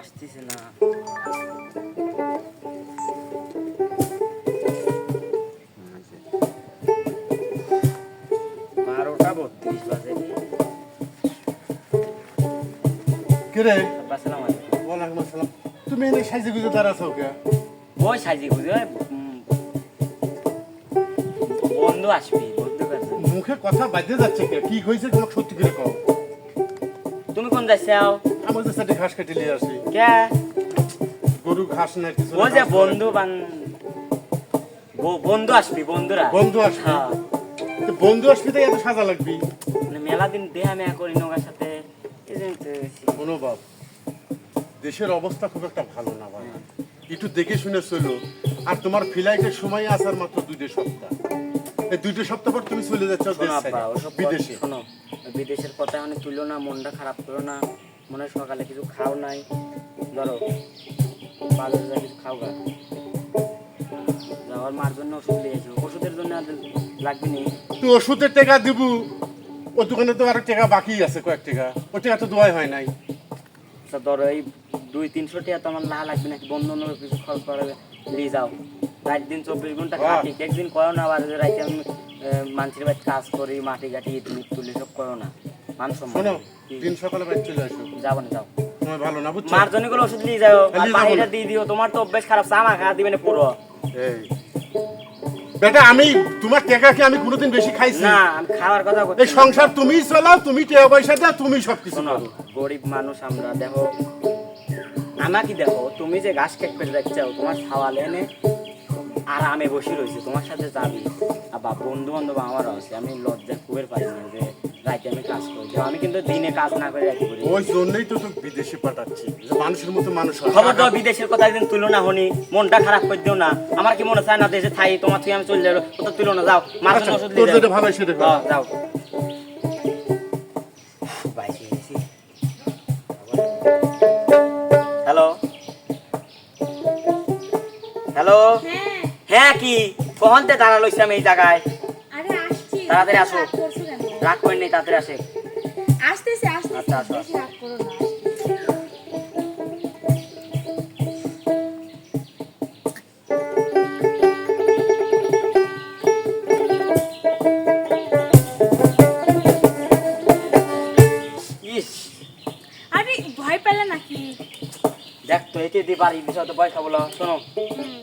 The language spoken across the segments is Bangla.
আসতেছে না। বারোটা বত্রিশ বাজে কে আসসালাম ওয়ালাইকুম আসসালাম। তুমি এনে সাইজে গুজে দাঁড়াছো কে? ওই সাজি বুঝে বন্ধু আসবি বন্ধু কাছে। মুখে কথা বাজে যাচ্ছে কে? কি হয়েছে তোমাকে সত্যি করে কও? তুমি কোন যাচ্ছাও আমার যে সাথে ঘাস কেটে নিয়ে আসি। কে গরু ঘাস না কিছু ও যে বন্ধু বান বন্ধু আসবি বন্ধুরা বন্ধু আসবে। হ্যাঁ। বন্ধু আসবি তো এত সাজা লাগবি। মানে মেলা দিন দেহা মেয়া করি নৌকার সাথে। বাপ দেশের অবস্থা খুব একটা ভালো না ভাই। একটু দেখে শুনে চলো। আর তোমার ফ্লাইটের সময় আসার মাত্র দুইটা সপ্তাহ। এই দুইটা সপ্তাহ পর তুমি চলে যাচ্ছ বিদেশে। শোনো। বিদেশের কথা মানে তুলো না মনটা খারাপ করো না। মনে হয় সকালে কিছু খাও নাই। ধরো বাজারে যা কিছু খাও গা। যাওয়ার মার জন্য ওষুধ দিয়েছ ওষুধের জন্য আর লাগবে নি। তুই ওষুধের টাকা দিব। ও দোকানে তো আরও টাকা বাকি আছে কয়েক টাকা। ও টাকা তো দোয়াই হয় নাই। তা ধরো এই দুই তিনশো টাকা তো আমার লা লাগবে নাকি? বন্ধু অন্য কিছু খরচ করে দিয়ে যাও। রাত দিন চব্বিশ ঘণ্টা। খাটি একদিন করো না আবার রাইতে আমি মানুষের বাড়ি কাজ করি মাটি ঘাটি তুলি সব করো না। মান সম্মান। শোনো দিন সকালে বাড়ি চলে আসো। যাব না যাও তোমার ভালো না বুঝছ? মার জন্যগুলো ওষুধ নিয়ে যাও আর বাহিরে দিয়ে দিও তোমার তো অভ্যেস খারাপ চা মাখা দিবে না পুরো এই। বেটা আমি তোমার টাকা কি আমি কোনোদিন বেশি খাইছি। না আমি খাওয়ার কথা বলছি। এই সংসার তুমি চালাও তুমি টাকা পয়সা দাও তুমি সবকিছু করো। গরিব মানুষ আমরা দেখো আমাকে দেখো তুমি যে গাছ কেক পেটে দেখছ তোমার খাওয়ালে এনে আর আমি বসে রয়েছি তোমার সাথে যাবি আবার বন্ধু বান্ধব আমারও আছে আমি লজ্জা কুবের পাই না যে রাইতে আমি কাজ করি আমি কিন্তু দিনে কাজ না করে রাখি করি ওই জন্যই তো তোকে বিদেশে পাঠাচ্ছি। যে মানুষের মতো মানুষ হয়। খবর দাও বিদেশের কথা একদিন তুলো না হনি। মনটা খারাপ করে দিও না। আমার কি মনে চায় না দেশে থাই তোমার থেকে আমি চলে যাব। কোথাও তুলো না যাও। মার আচ্ছা, ওষুধ তোর যেটা যাও। ভালো সেটা হ্যাঁ, যাও হ্যালো? হ্যালো? হ্যাঁ। হ্যাঁ কি? কখন তে দাঁড়া লইছি আমি এই জায়গায়? তাড়াতাড়ি আসো। রাগ? করেন নেই তাড়াতাড়ি আসে। আসতেছে আসতেছে। আচ্ছা, আচ্ছা। বেশি রাগ করো না। ইস। আরে ভয় পেলে নাকি? দেখ তো একে দিয়ে বাড়ি বিষয় তো পয়সা বলো শোনো। হুম,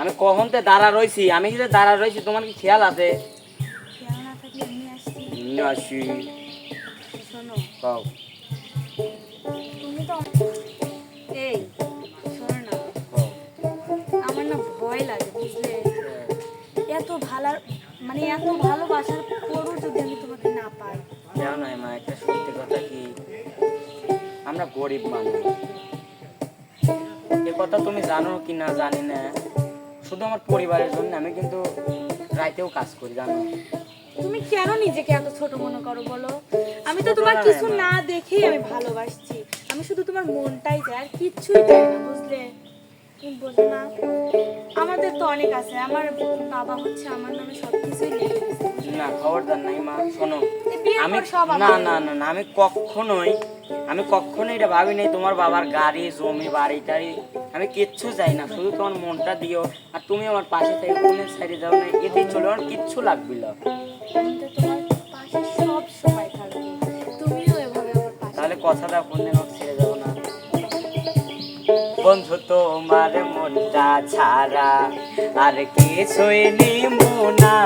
আমি কখন তে দাঁড়া রইছি? আমি যে দাঁড়া রইছি তোমার কি খেয়াল আছে? আসি শোনো কও তুমি তো এই শোনো না আমার না ভয় লাগে বুঝলে? এত ভালো মানে এত ভালোবাসার পরও যদি আমি তোমাকে না পাই। জানো না মা একটা সত্যি কথা কি? আমরা গরিব মানুষ। এ কথা তুমি জানো কি না জানি না। শুধু আমার পরিবারের জন্য আমি কিন্তু রাইতেও কাজ করি জানো? তুমি কেন নিজেকে এত ছোট মনে করো বলো? আমি তো তোমার কিছু না। দেখেই আমি ভালোবাসছি। আমি শুধু তোমার মনটাই চাই আর কিচ্ছুই চাই না বুঝলে? তুমি বোঝো না। আমাদের তো অনেক আছে আমার বাবা হচ্ছে আমার নামে সব কিছুই লিখে। না খবরদার নাই মা শোনো। আমি না না না না আমি কখনোই আমি কখনোই এটা ভাবি নাই তোমার বাবার গাড়ি জমি বাড়ি টাড়ি আমি কিচ্ছু চাই না শুধু তোমার মনটা দিও আর তুমি আমার পাশে থেকে কোনো সাইডে যাও না এতেই চলে আমার কিচ্ছু লাগবে না। তাহলে কথাটা কোনদিন ওর ছেড়ে যাব না। বন্ধু তোমার মনটা ছাড়া আর কিছুই নিব না।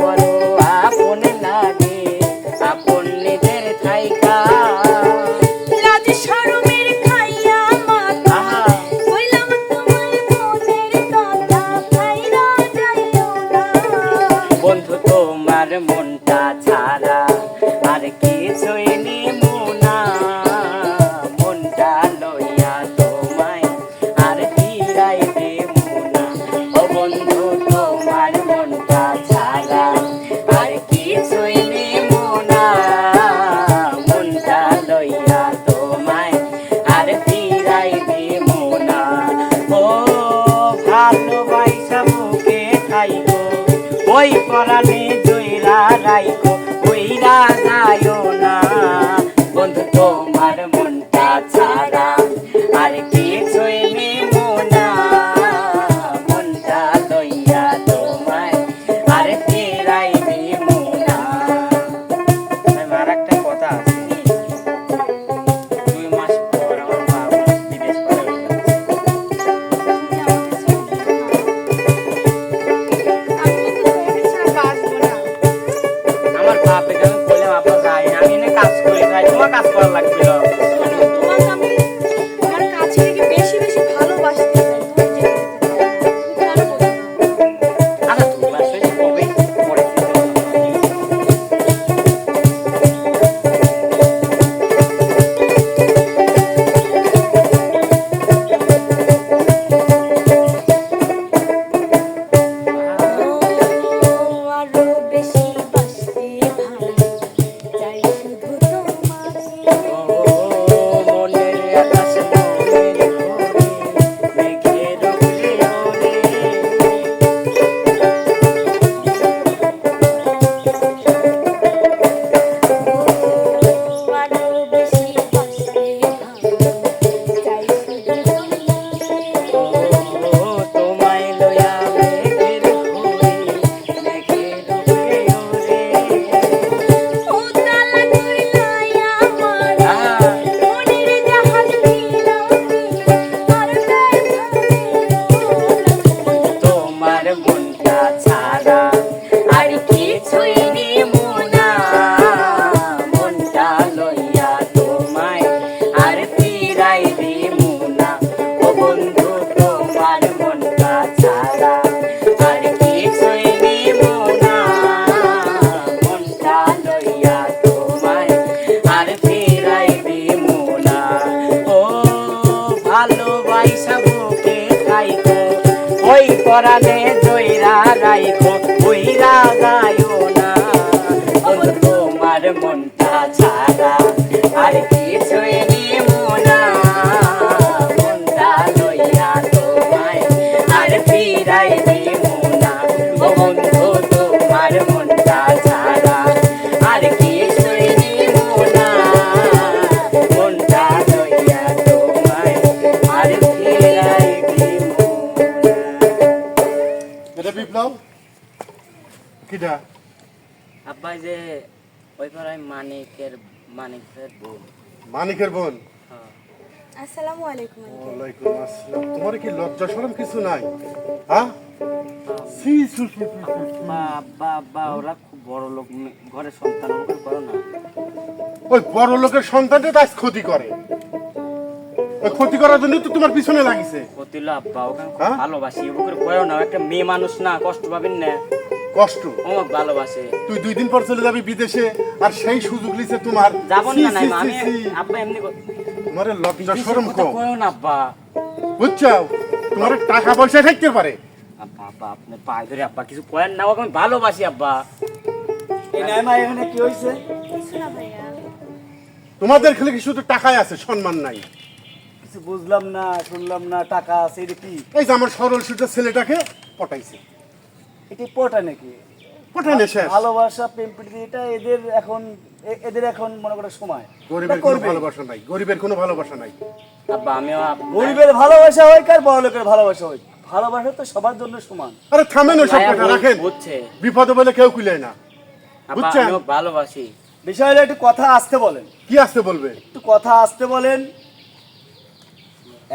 করো আপন me কিটা আব্বা যে ওই পাড়ায় মানিকের মানিকের বউ মানিকের বোন? হ্যাঁ। আসসালামু আলাইকুম ওয়ালাইকুম আসসালাম। তোমার কি লজ্জা শরম কিছু নাই? হ্যাঁ? সি সু সু ওরা খুব বড় লোক ঘরে সন্তান করো না। ওই বড় লোকের সন্তানটা তাই ক্ষতি করে। ওই ক্ষতি করার জন্য তো তোমার পিছনে লাগিছে। ওকে আমি খুব হ্যাঁ? ভালোবাসি। ওকে করো না একটা মেয়ে মানুষ না কষ্ট পাবেন না। কষ্ট। ও ভালোবাসে। তুই দুই দিন পর চলে যাবি বিদেশে আর সেই সুযোগ লিছে তোমার। যাবন সি, না আমি আব্বা এমনি তোমার লজ্জা শরম কথা কম। কইও না আব্বা। বুঝছ তোমার টাকা পয়সা থাকতে পারে। আব্বা আব্বা আপনি পায়ে ধরে আব্বা কিছু কয়েন না আমি ভালোবাসি আব্বা। এই নাই মা এখানে কি ভাইয়া। তোমাদের খেলে কি শুধু টাকাই আছে সম্মান নাই? কিছু বুঝলাম না শুনলাম না টাকা আছে এটা কি? এই যে আমার সরল সুটের ছেলেটাকে পটাইছে। এটি পটা নাকি? ভালোবাসা প্রেম প্রীতি এটা এদের এখন এদের এখন মনে করে সময়। গরিবের কোনো ভালোবাসা নাই গরিবের কোনো ভালোবাসা নাই। আব্বা আমিও গরিবের ভালোবাসা হয় কার বড় লোকের ভালোবাসা হয়? ভালোবাসা তো সবার জন্য সমান। আরে থামেন ওই সব কথা রাখেন। বুঝছে। বিপদে বলে কেউ কুলে না। আব্বা বুঝছেন? আমিও ভালোবাসি। বিষয় হলো একটু কথা আসতে বলেন। কি আসতে বলবে? একটু কথা আসতে বলেন।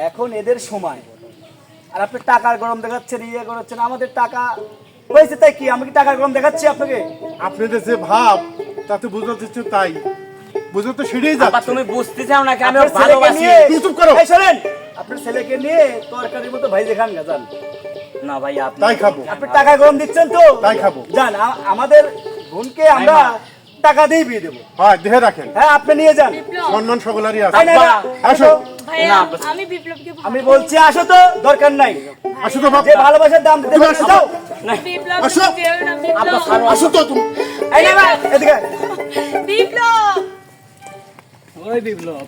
এখন এদের সময়। আর আপনি টাকার গরম দেখাচ্ছেন ইয়ে করাচ্ছেন আমাদের টাকা হয়েছে তাই কি? আমি কি টাকার গরম দেখাচ্ছি আপনাকে? আপনাদের যে ভাব তাতে তাই। বুঝতে তো সেটাই আব্বা যাচ্ছে। তুমি বুঝতে চাও না কি আমি ছেলেকে ভালোবাসি। চুপ করো। এই শোনেন আপনার ছেলেকে নিয়ে তরকারির মতো ভাই দেখান না যান। না ভাই আপনি তাই খাব। আপনি টাকা গরম দিচ্ছেন তো? তাই খাব। যান আমাদের বোনকে আমরা টাকা দিয়ে বিয়ে দেবো। হয় দেহে রাখেন। হ্যাঁ আপনি নিয়ে যান। সম্মান সকলেরই আছে। আসো। আমি বিপ্লবকে আমি বলছি আসো তো দরকার নাই। আসো তো বাপ। যে ভালোবাসার দাম দিতে পারছ আসো। তো বিপ্লব। আসো। তো তুমি। এই না না, এদিকে বিপ্লব! ওই বিপ্লব।